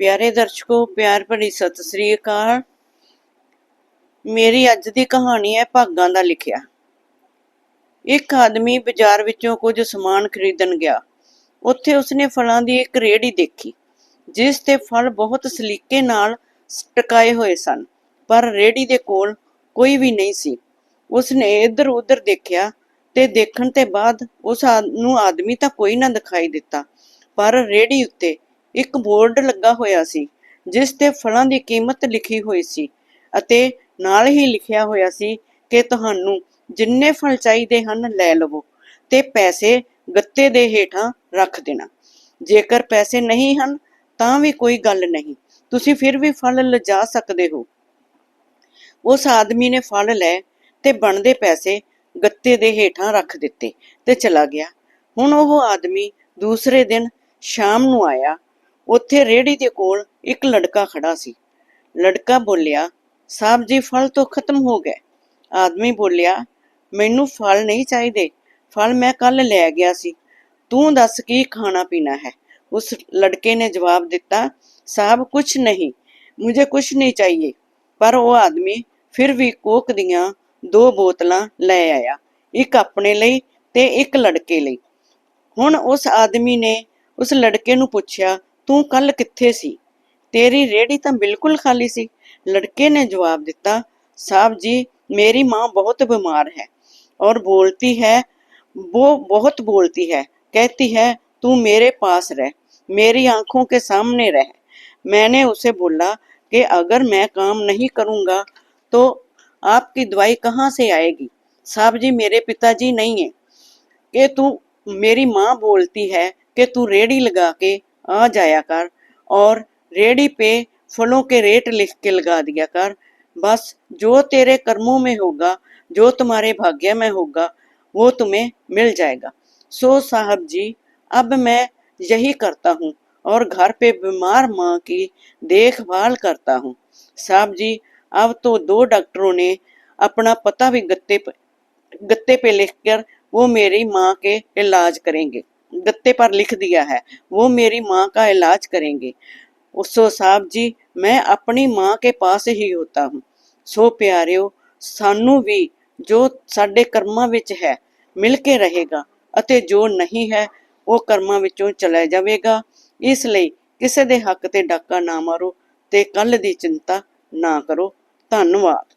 ਪਿਆਰੇ ਦਰਸ਼ਕੋ, ਪਿਆਰ ਭਰੀ ਸਤਿ ਸ੍ਰੀ ਅਕਾਲ। ਮੇਰੀ ਅੱਜ ਦੀ ਕਹਾਣੀ ਹੈ ਭਾਗਾਂ ਦਾ ਲਿਖਿਆ। ਇੱਕ ਆਦਮੀ ਬਾਜ਼ਾਰ ਵਿੱਚੋਂ ਕੁਝ ਸਮਾਨ ਖਰੀਦਣ ਗਿਆ। ਉੱਥੇ ਉਸਨੇ ਫਲਾਂ ਦੀ ਇੱਕ ਰੇਹੜੀ ਦੇਖੀ, ਜਿਸ ਤੇ ਫਲ ਬਹੁਤ ਸਲੀਕੇ ਨਾਲ ਟਕਾਏ ਹੋਏ ਸਨ, ਪਰ ਰੇਹੜੀ ਦੇ ਕੋਲ ਕੋਈ ਵੀ ਨਹੀਂ ਸੀ। ਉਸਨੇ ਇੱਧਰ ਉੱਧਰ ਦੇਖਿਆ ਤੇ ਦੇਖਣ ਤੇ ਬਾਅਦ ਉਸ ਨੂੰ ਆਦਮੀ ਤਾਂ ਕੋਈ ਨਾ ਦਿਖਾਈ ਦਿੱਤਾ, ਪਰ ਰੇਹੜੀ ਉੱਤੇ ਇੱਕ ਬੋਰਡ ਲੱਗਾ ਹੋਇਆ ਸੀ, ਜਿਸ ਤੇ ਫਲਾਂ ਦੀ ਕੀਮਤ ਲਿਖੀ ਹੋਈ ਸੀ ਅਤੇ ਨਾਲ ਹੀ ਲਿਖਿਆ ਹੋਇਆ ਸੀ ਕਿ ਤੁਹਾਨੂੰ ਜਿੰਨੇ ਫਲ ਚਾਹੀਦੇ ਹਨ ਲੈ ਲਵੋ ਤੇ ਪੈਸੇ ਗੱਤੇ ਦੇ ਹੇਠਾਂ ਰੱਖ ਦੇਣਾ। ਜੇਕਰ ਪੈਸੇ ਨਹੀਂ ਹਨ, ਤਾਂ ਵੀ ਕੋਈ ਗੱਲ ਨਹੀਂ, ਤੁਸੀਂ ਫਿਰ ਵੀ ਫਲ ਲਿਜਾ ਸਕਦੇ ਹੋ। ਉਸ ਆਦਮੀ ਨੇ ਫਲ ਲੈ ਤੇ ਬਣਦੇ ਪੈਸੇ ਗੱਤੇ ਦੇ ਹੇਠਾਂ ਰੱਖ ਦਿੱਤੇ ਤੇ ਚਲਾ ਗਿਆ। ਹੁਣ ਉਹ ਆਦਮੀ ਦੂਸਰੇ ਦਿਨ ਸ਼ਾਮ ਨੂੰ ਆਇਆ ਉੱਥੇ ਰੇੜੀ ਦੇ ਕੋਲ ਇੱਕ ਲੜਕਾ ਖੜਾ ਸੀ। ਲੜਕਾ ਬੋਲਿਆ ਸਾਹਿਬ ਜੀ, ਫਲ ਤੋਂ ਖਤਮ ਹੋ ਗਏ। ਆਦਮੀ ਬੋਲਿਆ, ਮੈਨੂੰ ਫਲ ਨਹੀਂ ਚਾਹੀਦੇ। ਫਲ ਮੈਂ ਕੱਲ ਲੈ ਗਿਆ ਸੀ। ਤੂੰ ਦੱਸ ਕੀ ਖਾਣਾ ਪੀਣਾ ਹੈ? ਉਸ ਲੜਕੇ ਨੇ ਜਵਾਬ ਦਿੱਤਾ ਸਾਹਿਬ ਕੁਛ ਨਹੀਂ, ਮੁਝੇ ਕੁਛ ਨਹੀਂ ਚਾਹੀਏ। ਪਰ ਉਹ ਆਦਮੀ ਫਿਰ ਵੀ ਕੋਕ ਦੀਆਂ ਦੋ ਬੋਤਲਾਂ ਲੈ ਆਇਆ, ਇੱਕ ਆਪਣੇ ਲਈ ਤੇ ਇੱਕ ਲੜਕੇ ਲਈ। ਹੁਣ ਉਸ ਆਦਮੀ ਨੇ ਉਸ ਲੜਕੇ ਨੂੰ ਪੁੱਛਿਆ ਤੂੰ ਕੱਲ ਕਿੱਥੇ ਸੀ ਤੇਰੀ ਰੇਹੜੀ ਤਾਂ ਬਿਲਕੁਲ ਖਾਲੀ ਸੀ ਲੜਕੇ ਨੇ ਜਵਾਬ ਦਿੱਤਾ ਸਾਹਿਬ ਜੀ मेरी माँ बहुत बीमार है और बोलती है वो बहुत बोलती है कहती है तू मेरे पास रह मेरी आंखों के सामने रह मैंने उसे बोला कि अगर मैं काम नहीं करूँगा तो आपकी दवाई कहाँ से आएगी साहब जी मेरे पिताजी नहीं है कि तू मेरी माँ बोलती है कि तू रेड़ी लगा के आ जाया कर और रेड़ी पे फलों के रेट लिख के लगा दिया कर। बस जो तेरे कर्मों में होगा, जो तुम्हारे भाग्य में होगा, वो तुम्हें मिल जाएगा। सो साहब जी, अब मैं यही करता हूँ और घर पे बीमार माँ की देखभाल करता हूँ। साहब जी, अब तो दो डॉक्टरों ने अपना पता भी गत्ते पे गत्ते पे लिखकर वो मेरी माँ के इलाज करेंगे। गत्ते पर लिख दिया है वो मेरी माँ का इलाज करेंगे सो साहब जी मैं अपनी माँ के पास ही होता हूँ ਸੋ ਪਿਆਰਿਓ ਸਾਨੂੰ ਵੀ ਜੋ ਸਾਡੇ ਕਰਮਾਂ ਵਿੱਚ ਹੈ ਮਿਲ ਕੇ ਰਹੇਗਾ ਅਤੇ ਜੋ ਨਹੀਂ ਹੈ ਉਹ ਕਰਮਾਂ ਵਿੱਚੋਂ ਚਲਾ ਜਾਵੇਗਾ ਇਸ ਲਈ ਕਿਸੇ ਦੇ ਹੱਕ ਤੇ ਡਾਕਾ ਨਾ ਮਾਰੋ ਤੇ ਕੱਲ ਦੀ ਚਿੰਤਾ ਨਾ ਕਰੋ ਧੰਨਵਾਦ